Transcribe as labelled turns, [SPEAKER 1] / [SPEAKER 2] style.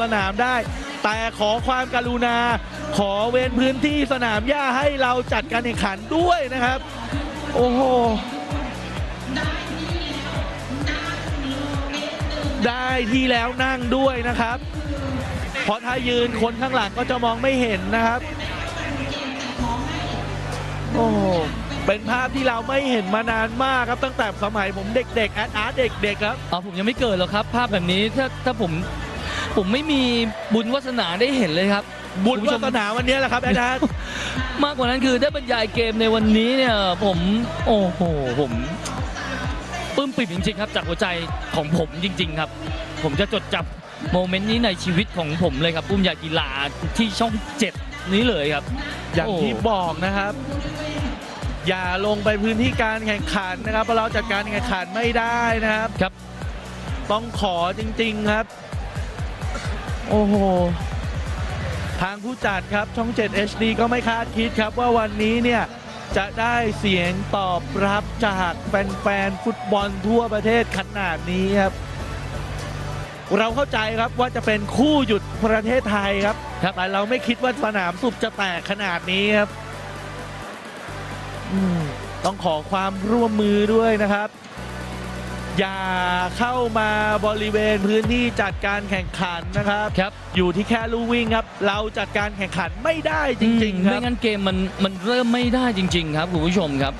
[SPEAKER 1] สนามได้ แต่ขอความกรุณา ขอเว้นพื้นที่สนามหญ้าให้เราจัดการแข่งขันด้วยนะครับ โอ้โหได้ที่แล้วนั่งด้วยนะครับ เพราะถ้ายืนคนข้างหลังก็จะมองไม่เห็นนะครับ โอ้เป็นภาพที่เราไม่เห็นมานานมากครับตั้งแต่สมัยผมเด็กๆแอดอาร์ตเด็กๆครับ
[SPEAKER 2] อ๋อผมยังไม่เกิดหรอกครับ ภาพแบบนี้ถ้าถ้าผม ผมไม่มีบุญวาสนาได้เห็นเลยครับ
[SPEAKER 1] บุญ
[SPEAKER 2] คุณผู้ช
[SPEAKER 1] วามสนาวันนี้แหละครับแอดอาร์ต
[SPEAKER 2] มากกว่านั้นคือได้บรรยายเกมในวันนี้เนี่ยผมโอ้โหผมปลื้มปิ่มจริงๆครับ จากหัวใจของผมจริง ๆ ครับ ผมจะจดจำโมเมนต์นี้ในชีวิตของผมเลยครับปุ้มอยากกีฬาที่ช่องเจ็ดนี้เลยครับ
[SPEAKER 1] อย่าง
[SPEAKER 2] โอ้
[SPEAKER 1] ที่บอกนะครับ อย่าลงไปพื้นที่การแข่งขันนะครับเพราะเราจัดการแข่งขันไม่ได้นะครับ
[SPEAKER 2] ครับ
[SPEAKER 1] ต้องขอจริง ๆ ครับ โอ้โห ทางผู้จัดครับช่อง 7 HD ก็ไม่คาดคิดครับว่าวันนี้เนี่ยจะได้เสียงตอบรับจากแฟนๆฟุตบอลทั่วประเทศขนาดนี้ครับเราเข้าใจครับว่าจะเป็นคู่หยุดประเทศไทยครับ
[SPEAKER 2] ครับ
[SPEAKER 1] แต่เราไม่คิดว่าสนามสุบจะแตกขนาดนี้ครับอืมต้องขอความร่วมมือด้วยนะครับ อย่าเข้ามาบริเวณพื้นที่จัดการแข่งขันนะครับ
[SPEAKER 2] ครับ
[SPEAKER 1] อยู่ที่แค่ลู่วิ่งครับ เราจัดการแข่งขันไม่ได้จริง ๆ ครั
[SPEAKER 2] ไม่
[SPEAKER 1] บ
[SPEAKER 2] งั้นเกมมันมันเริ่มไม่ได้จริง ๆ ครับคุณผู้ชมครับ